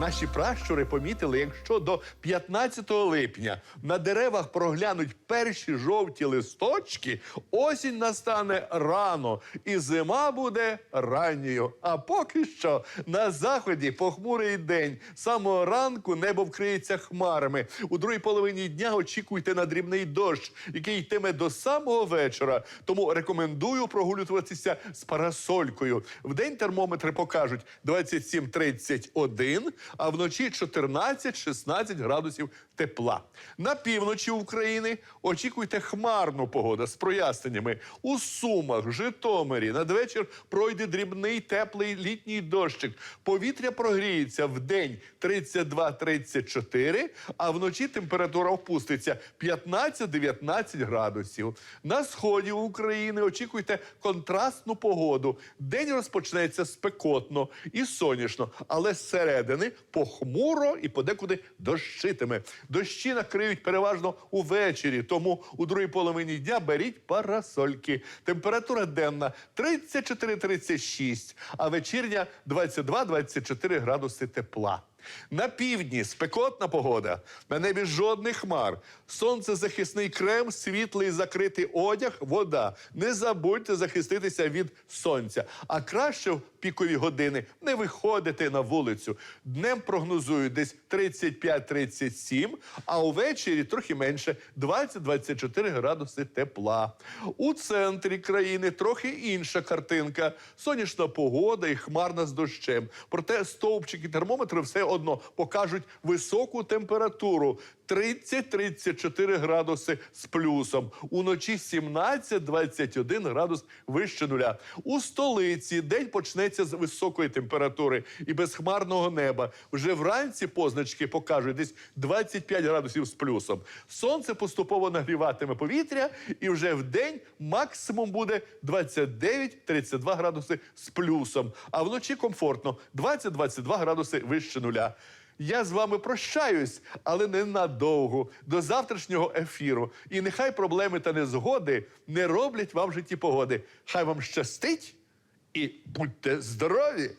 Наші пращури помітили, якщо до 15 липня на деревах проглянуть перші жовті листочки, осінь настане рано, і зима буде ранньою. А поки що на заході похмурий день. Самого ранку небо вкриється хмарами. У другій половині дня очікуйте на дрібний дощ, який йтиме до самого вечора. Тому рекомендую прогулюватися з парасолькою. Вдень термометри покажуть 27-31, а вночі 14-16 градусів тепла. На півночі України очікуйте хмарну погоду з проясненнями. У Сумах, Житомирі надвечір пройде дрібний теплий літній дощик. Повітря прогріється в день 32-34, а вночі температура впуститься 15-19 градусів. На сході України очікуйте контрастну погоду. День розпочнеться спекотно і сонячно, але зсередини похмуро і подекуди дощитиме. Дощі накриють переважно увечері, тому у другій половині дня беріть парасольки. Температура денна 34-36, а вечірня 22-24 градуси тепла. На півдні спекотна погода, на небі жодних хмар. Сонцезахисний крем, світлий закритий одяг, вода. Не забудьте захиститися від сонця. А краще в пікові години не виходити на вулицю. Днем прогнозують десь 35-37, а увечері трохи менше 20-24 градуси тепла. У центрі країни трохи інша картинка. Сонячна погода і хмарна з дощем. Проте стовпчики термометру все одно покажуть високу температуру 30-34 градуси з плюсом. Уночі 17-21 градус вище нуля. У столиці день почнеться з високої температури і безхмарного неба. Вже вранці позначки покажуть десь 25 градусів з плюсом. Сонце поступово нагріватиме повітря, і вже в день максимум буде 29-32 градуси з плюсом. А вночі комфортно 20-22 градуси вище нуля. Я з вами прощаюсь, але не надовго. До завтрашнього ефіру. І нехай проблеми та незгоди не роблять вам житті погоди. Хай вам щастить і будьте здорові!